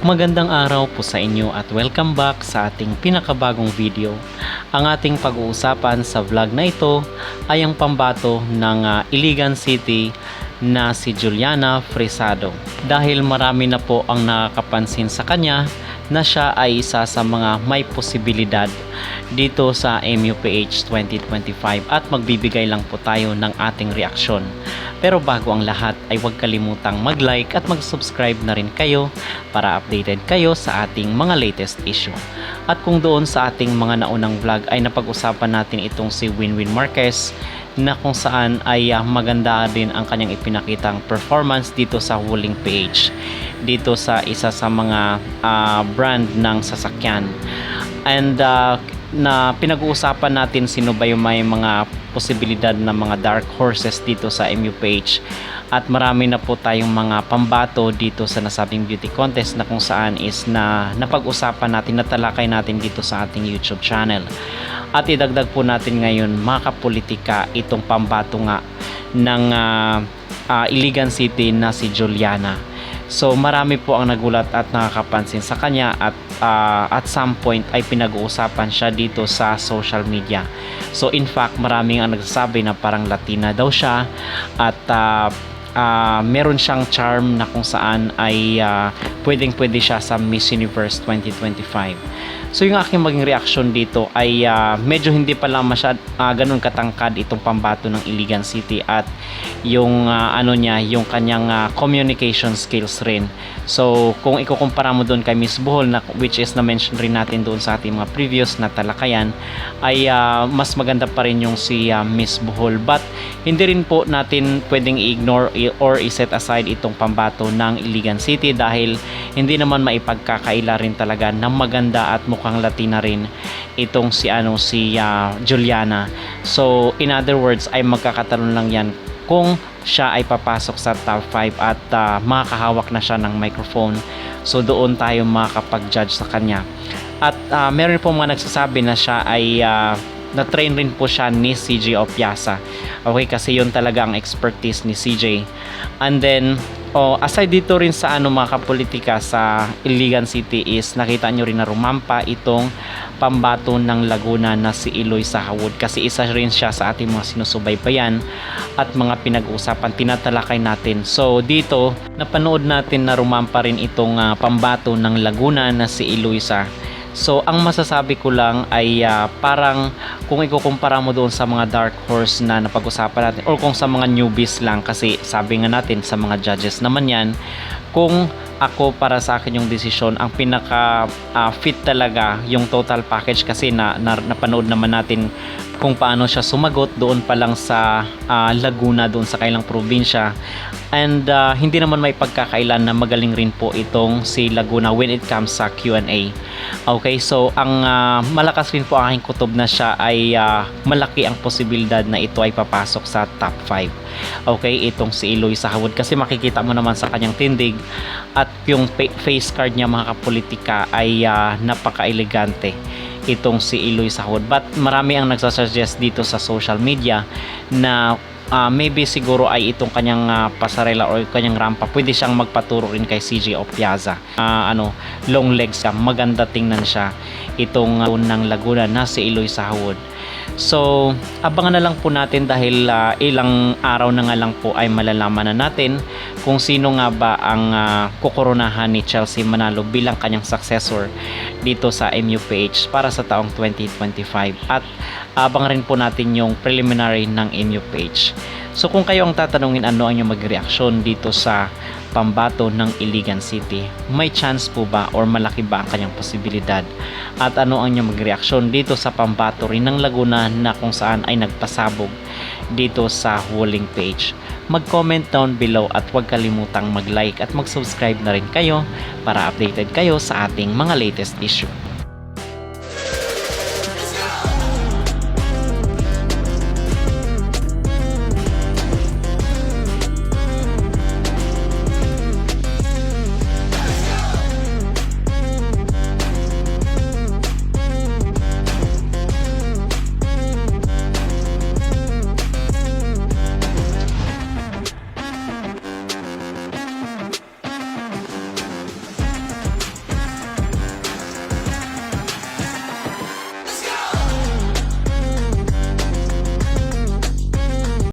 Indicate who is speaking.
Speaker 1: Magandang araw po sa inyo at welcome back sa ating pinakabagong video. Ang ating pag-uusapan sa vlog na ito ay ang pambato ng ah, Iligan City na si Juliana Fresado. Dahil marami na po ang nakakapansin sa kanya na siya ay isa sa mga may posibilidad dito sa MUPH 2025 at magbibigay lang po tayo ng ating reaksyon. Pero bago ang lahat ay huwag kalimutang mag-like at mag-subscribe na rin kayo para updated kayo sa ating mga latest issue. At kung doon sa ating mga naunang vlog ay napag-usapan natin itong si Winwin Marquez na kung saan ay ah, maganda din ang kanyang ipinakitang performance dito sa Wuling PH dito sa isa sa mga ah, brand ng sasakyan and ah, na pinag-uusapan natin sino ba yung may mga posibilidad na mga dark horses dito sa MUPH at marami na po tayong mga pambato dito sa nasabing beauty contest na kung saan is na napag-usapan natin, natalakay natin dito sa ating YouTube channel. At idagdag po natin ngayon mga kapolitika itong pambato nga ng ah, ah, Iligan City na si Juliana. So marami po ang nagulat at nakakapansin sa kanya at ah, at some point ay pinag-uusapan siya dito sa social media. So in fact maraming ang nagsasabi na parang Latina daw siya at ah, ah, meron siyang charm na kung saan ay ah, pwedeng pwede siya sa Miss Universe 2025. So yung aking maging reaction dito ay ah, medyo hindi pala masyad ah, ganun katangkad itong pambato ng Iligan City at yung ah, ano niya, yung kanyang ah, communication skills rin. So kung ikukumpara mo doon kay Miss Bohol na which is na mention rin natin doon sa ating mga previous na talakayan ay ah, mas maganda pa rin yung si ah, Miss Bohol but hindi rin po natin pwedeng i-ignore or i-set aside itong pambato ng Iligan City dahil hindi naman maipagkakaila rin talaga na maganda at mukhang Latina rin itong si ano si ah, Juliana. So in other words ay magkakatalon lang yan kung siya ay papasok sa top 5 at ah, makakahawak na siya ng microphone. So doon tayo makakapag-judge sa kanya. At ah, meron po mga nagsasabi na siya ay ah, na-train rin po siya ni CJ Opiasa. Okay, kasi yun talaga ang expertise ni CJ. And then, oh, aside dito rin sa ano mga kapolitika sa Iligan City is nakita nyo rin na rumampa itong pambato ng Laguna na si Eloy Sahawod kasi isa rin siya sa ating mga sinusubaybayan at mga pinag-usapan tinatalakay natin. So dito napanood natin na rumampa rin itong ah, pambato ng Laguna na si Eloisa. So ang masasabi ko lang ay ah, parang kung ikukumpara mo doon sa mga dark horse na napag-usapan natin or kung sa mga newbies lang kasi sabi nga natin sa mga judges naman yan kung ako para sa akin yung desisyon ang pinaka ah, fit talaga yung total package kasi na, na napanood naman natin kung paano siya sumagot doon pa lang sa ah, Laguna doon sa kailang probinsya. And ah, hindi naman may pagkakailan na magaling rin po itong si Laguna when it comes sa Q&A okay so ang ah, malakas rin po ang aking kutob na siya ay ah, malaki ang posibilidad na ito ay papasok sa top 5 okay itong si Eloy Sahawod kasi makikita mo naman sa kanyang tindig at yung face card niya mga kapolitika ay ah, napaka-elegante itong si Eloy Sahod. But marami ang nagsasuggest dito sa social media na ah, maybe siguro ay itong kanyang ah, pasarela or kanyang rampa pwede siyang magpaturo rin kay CJ Opiaza. Ah, ano long legs siya. Maganda tingnan siya itong uh, ng Laguna na si Eloy Sahod So, abangan na lang po natin dahil ah, ilang araw na nga lang po ay malalaman na natin kung sino nga ba ang ah, kukoronahan ni Chelsea Manalo bilang kanyang successor dito sa MUPH para sa taong 2025 at abangan rin po natin yung preliminary ng MUPH. So kung kayo ang tatanungin ano ang inyong magreaksyon dito sa pambato ng Iligan City, may chance po ba or malaki ba ang kanyang posibilidad? At ano ang inyong magreaksyon dito sa pambato rin ng Laguna na kung saan ay nagpasabog dito sa Wuling page? Mag-comment down below at huwag kalimutang mag-like at mag-subscribe na rin kayo para updated kayo sa ating mga latest issue.